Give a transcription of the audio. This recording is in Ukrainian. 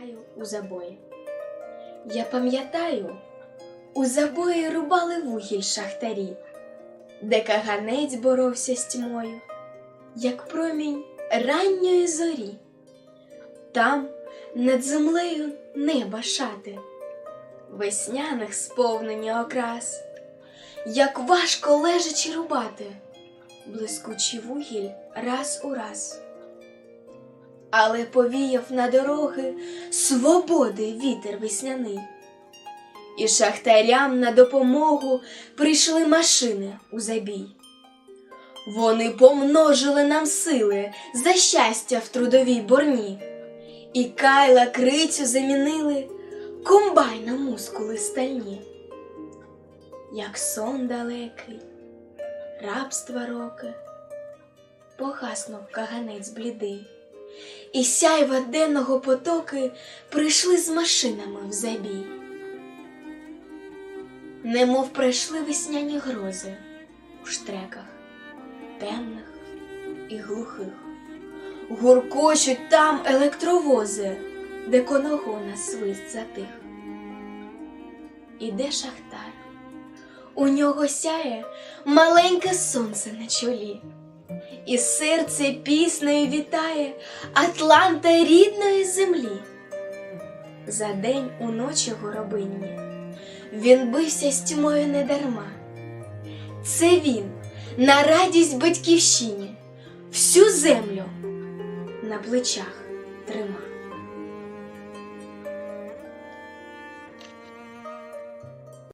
Пам'ятаю у забої. Я пам'ятаю, у забої рубали вугіль шахтарі, де каганець боровся з тьмою, як промінь ранньої зорі. Там над землею неба шати, весняних сповнені окрас, як важко лежачи рубати, блискучий вугіль раз у раз. Але повіяв на дороги свободи вітер весняний. І шахтарям на допомогу прийшли машини у забій. Вони помножили нам сили за щастя в трудовій борні, і кайла крицю замінили комбай на мускули стальні. Як сон далекий, рабства роки, погаснув каганець блідий, і сяйва денного потоки прийшли з машинами в забій. Немов пройшли весняні грози у штреках, темних і глухих. Гуркочуть там електровози, де коногона свист затих. Іде шахтар, у нього сяє маленьке сонце на чолі, і серце піснею вітає Атланта рідної землі. За день уночі горобинні він бився з тьмою недарма. Це він на радість батьківщині всю землю на плечах трима.